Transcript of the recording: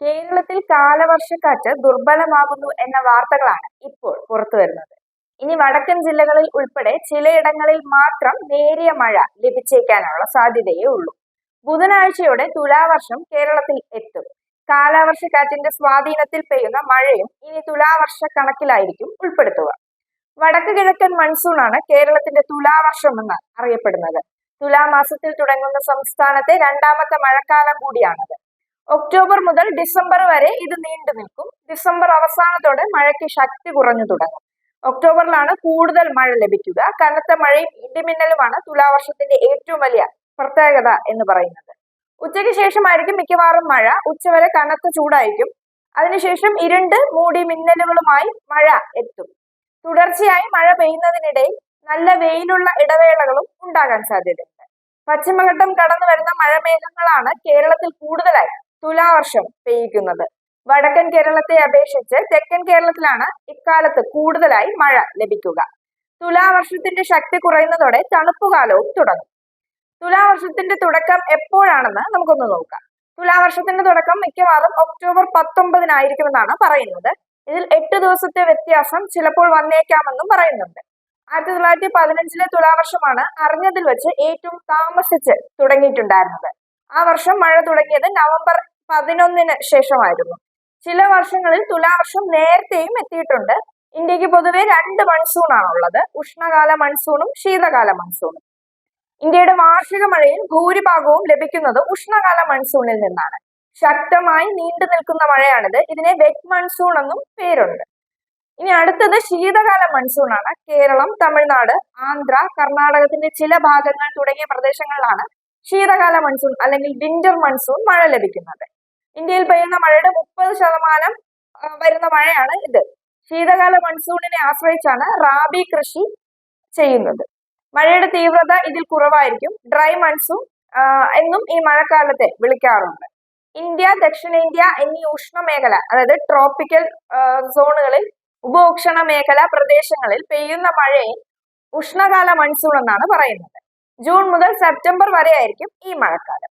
കേരളത്തിൽ കാലവർഷക്കാറ്റ് ദുർബലമാകുന്നു എന്ന വാർത്തകളാണ് ഇപ്പോൾ പുറത്തു വരുന്നത്. ഇനി വടക്കൻ ജില്ലകളിൽ ഉൾപ്പെടെ ചിലയിടങ്ങളിൽ മാത്രം നേരിയ മഴ ലഭിച്ചേക്കാനുള്ള സാധ്യതയേ ഉള്ളൂ. ബുധനാഴ്ചയോടെ തുലാവർഷം കേരളത്തിൽ എത്തും. കാലവർഷക്കാറ്റിന്റെ സ്വാധീനത്തിൽ പെയ്യുന്ന മഴയും ഇനി തുലാവർഷ കണക്കിലായിരിക്കും ഉൾപ്പെടുത്തുക. വടക്ക് കിഴക്കൻ മൺസൂണാണ് കേരളത്തിന്റെ തുലാവർഷമെന്ന് അറിയപ്പെടുന്നത്. തുലാമാസത്തിൽ തുടങ്ങുന്ന സംസ്ഥാനത്തെ രണ്ടാമത്തെ മഴക്കാലം കൂടിയാണത്. ഒക്ടോബർ മുതൽ ഡിസംബർ വരെ ഇത് നീണ്ടു നിൽക്കും. ഡിസംബർ അവസാനത്തോടെ മഴയ്ക്ക് ശക്തി കുറഞ്ഞു തുടങ്ങും. ഒക്ടോബറിലാണ് കൂടുതൽ മഴ ലഭിക്കുക. കനത്ത മഴയും ഇടിമിന്നലുമാണ് തുലാവർഷത്തിന്റെ ഏറ്റവും വലിയ പ്രത്യേകത എന്ന് പറയുന്നത്. ഉച്ചയ്ക്ക് ശേഷമായിരിക്കും മിക്കവാറും മഴ. ഉച്ചവരെ കനത്ത ചൂടായിരിക്കും. അതിനുശേഷം ഇരുണ്ട് മൂടി മിന്നലുകളുമായി മഴ എത്തും. തുടർച്ചയായി മഴ പെയ്യുന്നതിനിടയിൽ നല്ല വെയിലുള്ള ഇടവേളകളും ഉണ്ടാകാൻ സാധ്യതയുണ്ട്. പശ്ചിമഘട്ടം കടന്നു വരുന്ന മഴമേഘങ്ങളാണ് കേരളത്തിൽ കൂടുതലായി തുലാവർഷം പെയ്യുന്നത് വടക്കൻ കേരളത്തെ അപേക്ഷിച്ച് തെക്കൻ കേരളത്തിലാണ് ഇക്കാലത്ത് കൂടുതലായി മഴ ലഭിക്കുക. തുലാവർഷത്തിന്റെ ശക്തി കുറയുന്നതോടെ തണുപ്പുകാലവും തുടങ്ങും. തുലാവർഷത്തിന്റെ തുടക്കം എപ്പോഴാണെന്ന് നമുക്കൊന്ന് നോക്കാം. തുലാവർഷത്തിന്റെ തുടക്കം മിക്കവാറും ഒക്ടോബർ പത്തൊമ്പതിനായിരിക്കുമെന്നാണ് പറയുന്നത്. ഇതിൽ എട്ട് ദിവസത്തെ വ്യത്യാസം ചിലപ്പോൾ വന്നേക്കാമെന്നും പറയുന്നുണ്ട്. ആയിരത്തി തൊള്ളായിരത്തി പതിനഞ്ചിലെ തുലാവർഷമാണ് അറിഞ്ഞതിൽ വെച്ച് ഏറ്റവും താമസിച്ച് തുടങ്ങിയിട്ടുണ്ടായിരുന്നത്. ആ വർഷം മഴ തുടങ്ങിയത് നവംബർ പതിനൊന്നിന് ശേഷമായിരുന്നു. ചില വർഷങ്ങളിൽ തുലാവർഷം നേരത്തെയും എത്തിയിട്ടുണ്ട്. ഇന്ത്യയ്ക്ക് പൊതുവെ രണ്ട് മൺസൂൺ ആണുള്ളത് ഉഷ്ണകാല മൺസൂണും ശീതകാല മൺസൂണും. ഇന്ത്യയുടെ വാർഷിക മഴയിൽ ഭൂരിഭാഗവും ലഭിക്കുന്നത് ഉഷ്ണകാല മൺസൂണിൽ നിന്നാണ്. ശക്തമായി നീണ്ടു നിൽക്കുന്ന മഴയാണിത്. ഇതിനെ വെറ്റ് മൺസൂൺ എന്നും പേരുണ്ട്. ഇനി അടുത്തത് ശീതകാല മൺസൂൺ ആണ് കേരളം തമിഴ്നാട് ആന്ധ്ര കർണാടകത്തിന്റെ ചില ഭാഗങ്ങൾ തുടങ്ങിയ പ്രദേശങ്ങളിലാണ് ശീതകാല മൺസൂൺ അല്ലെങ്കിൽ വിന്റർ മൺസൂൺ മഴ ലഭിക്കുന്നത്. ഇന്ത്യയിൽ പെയ്യുന്ന മഴയുടെ മുപ്പത് ശതമാനം വരുന്ന മഴയാണ് ഇത്. ശീതകാല മൺസൂണിനെ ആശ്രയിച്ചാണ് റാബി കൃഷി ചെയ്യുന്നത്. മഴയുടെ തീവ്രത ഇതിൽ കുറവായിരിക്കും. ഡ്രൈ മൺസൂൺ എന്നും ഈ മഴക്കാലത്തെ വിളിക്കാറുണ്ട്. ഇന്ത്യ ദക്ഷിണേന്ത്യ എന്നീ ഉഷ്ണമേഖല അതായത് ട്രോപ്പിക്കൽ സോണുകളിൽ ഉപോക്ഷണ മേഖല പ്രദേശങ്ങളിൽ പെയ്യുന്ന മഴയെ ഉഷ്ണകാല മൺസൂൺ എന്നാണ് പറയുന്നത്. ജൂൺ മുതൽ സെപ്റ്റംബർ വരെ ആയിരിക്കും ഈ മഴക്കാലം.